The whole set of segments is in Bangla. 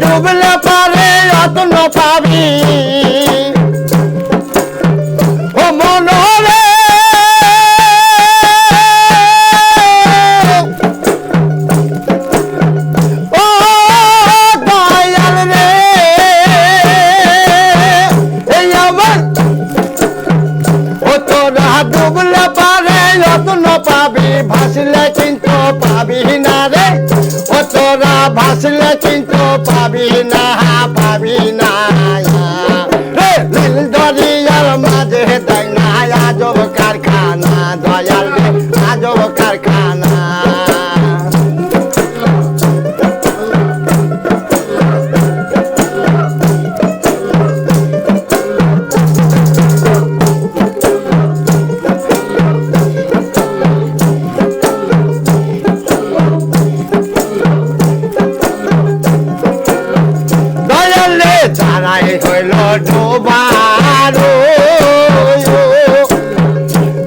ডুবলে পারে রত্ন পাবি। ভাসলে কিন্তু পাবি না রে। ও তোরা ভাসলে কিন্তু পাবি না পাবি না। ডোবারো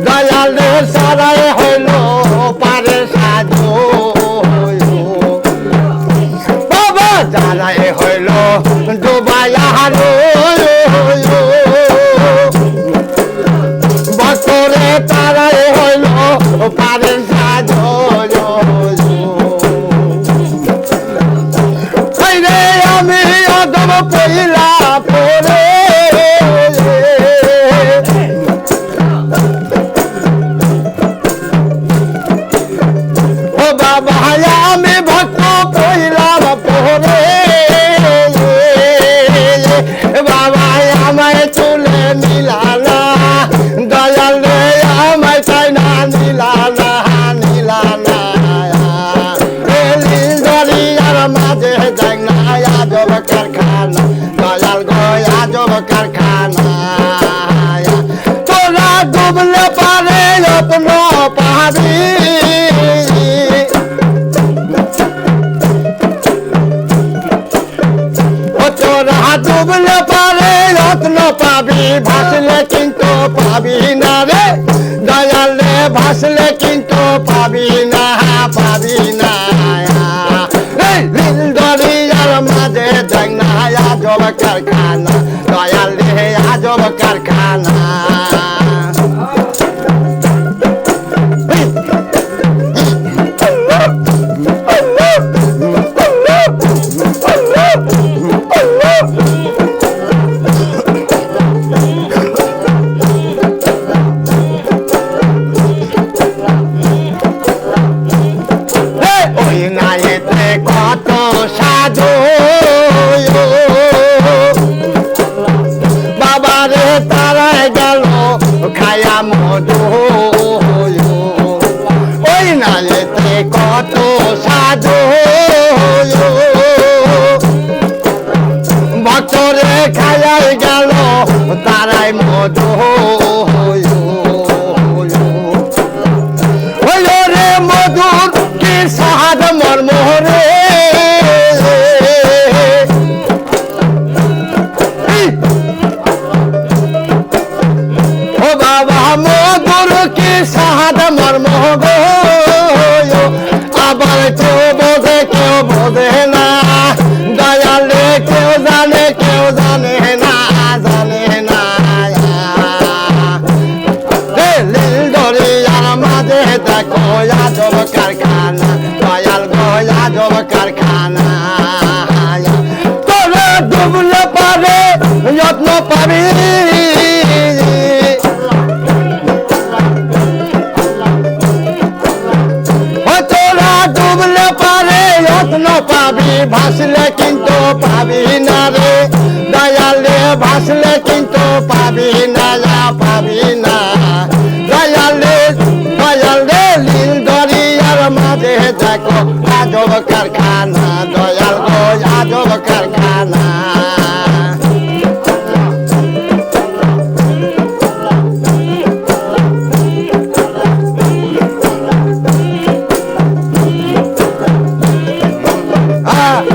দয়ালে সারাই হইল পারে সাজো বাবা তারাই হইল ডোবায়ারো বছরে কারখানা তোরা ডুবলে পারে পাবি ও তোরা ডুবলে পারে রত্ন পাবি, ভাসলে কিন্তু পাবি না রে। দয়াল ভাসলে কিন্তু পাবি না পাবি না। নীল দরিয়ার মাঝে না আজব কারখানা। কারখানা তারাই গেল খায়া মধু ওই নায়েতে কত সাধু বছরে খায়াই গেল তারাই মধু মধুর সাহাদ মর্ম গো আবার কেউ বোঝে কেউ বোঝে না। দয়ালে কেউ জানে কেউ জানে কারখানা, দয়াল গো আজব কারখানা। তোরা ডুবলে পারে, যত্ন পাবি। পাবি, ভাসলে কিন্তু পাবি না রে। দয়ালে ভাসলে কিন্তু পাবি না যা পাবি না। দয়ালে দয়ালে লীল দরিয়ার মাঝে দেখো কারখানা Ah!